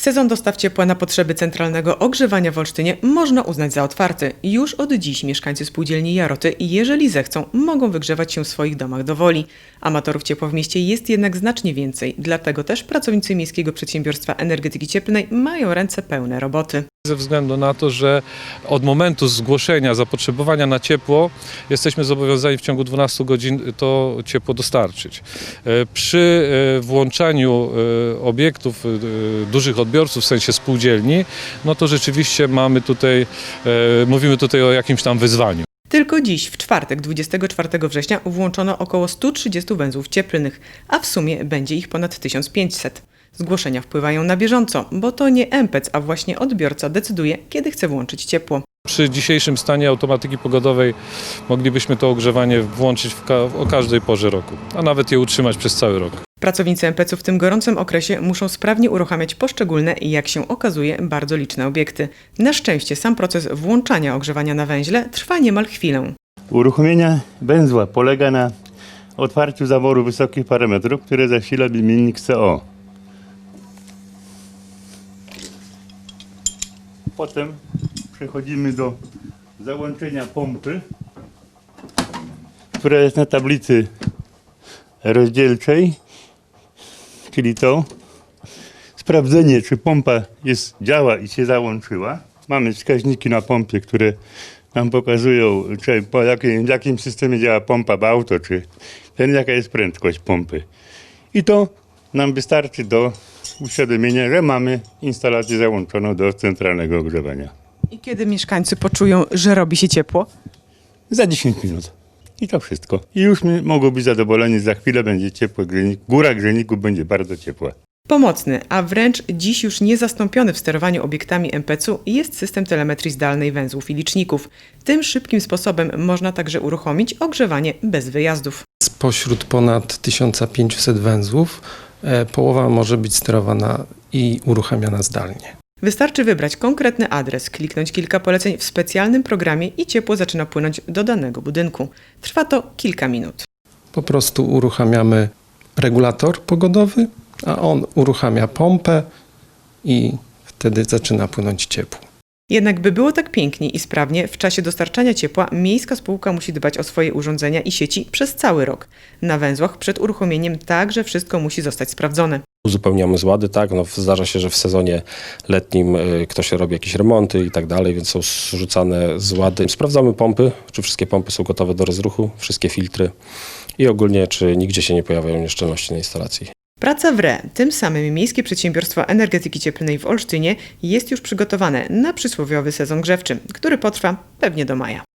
Sezon dostaw ciepła na potrzeby centralnego ogrzewania w Olsztynie można uznać za otwarty. Już od dziś mieszkańcy spółdzielni Jaroty, jeżeli zechcą, mogą wygrzewać się w swoich domach do woli. Amatorów ciepła w mieście jest jednak znacznie więcej, dlatego też pracownicy Miejskiego Przedsiębiorstwa Energetyki Cieplnej mają ręce pełne roboty. Ze względu na to, że od momentu zgłoszenia zapotrzebowania na ciepło jesteśmy zobowiązani w ciągu 12 godzin to ciepło dostarczyć. E, Przy e, włączaniu e, obiektów, dużych odbiorców, w sensie spółdzielni, no to rzeczywiście mamy tutaj, mówimy tutaj o jakimś tam wyzwaniu. Tylko dziś, w czwartek 24 września, włączono około 130 węzłów cieplnych, a w sumie będzie ich ponad 1500. Zgłoszenia wpływają na bieżąco, bo to nie MPEC, a właśnie odbiorca decyduje, kiedy chce włączyć ciepło. Przy dzisiejszym stanie automatyki pogodowej moglibyśmy to ogrzewanie włączyć w ka- o każdej porze roku, a nawet je utrzymać przez cały rok. Pracownicy MPEC-u w tym gorącym okresie muszą sprawnie uruchamiać poszczególne i jak się okazuje bardzo liczne obiekty. Na szczęście sam proces włączania ogrzewania na węźle trwa niemal chwilę. Uruchomienie węzła polega na otwarciu zaworu wysokich parametrów, które zasila wymiennik CO. Potem przechodzimy do załączenia pompy, która jest na tablicy rozdzielczej, czyli to sprawdzenie, czy pompa jest, działa i się załączyła. Mamy wskaźniki na pompie, które nam pokazują, czy po jakim, w jakim systemie działa pompa, bo auto, czy ten, jaka jest prędkość pompy. I to nam wystarczy do uświadomienia, że mamy instalację załączoną do centralnego ogrzewania. I kiedy mieszkańcy poczują, że robi się ciepło? Za 10 minut. I to wszystko. I już my mogą być zadowoleni, za chwilę będzie ciepło, grzenik, góra grzejników będzie bardzo ciepła. Pomocny, a wręcz dziś już niezastąpiony w sterowaniu obiektami MPC-u jest system telemetrii zdalnej węzłów i liczników. Tym szybkim sposobem można także uruchomić ogrzewanie bez wyjazdów. Spośród ponad 1500 węzłów połowa może być sterowana i uruchamiana zdalnie. Wystarczy wybrać konkretny adres, kliknąć kilka poleceń w specjalnym programie i ciepło zaczyna płynąć do danego budynku. Trwa to kilka minut. Po prostu uruchamiamy regulator pogodowy, a on uruchamia pompę i wtedy zaczyna płynąć ciepło. Jednak by było tak pięknie i sprawnie, w czasie dostarczania ciepła miejska spółka musi dbać o swoje urządzenia i sieci przez cały rok. Na węzłach przed uruchomieniem także wszystko musi zostać sprawdzone. uzupełniamy złady, tak, no zdarza się, że w sezonie letnim y, ktoś robi jakieś remonty i tak dalej, więc są zrzucane złady. Sprawdzamy pompy, czy wszystkie pompy są gotowe do rozruchu, wszystkie filtry i ogólnie, czy nigdzie się nie pojawiają nieszczelności na instalacji. Praca w RE, tym samym Miejskie Przedsiębiorstwo Energetyki Cieplnej w Olsztynie jest już przygotowane na przysłowiowy sezon grzewczy, który potrwa pewnie do maja.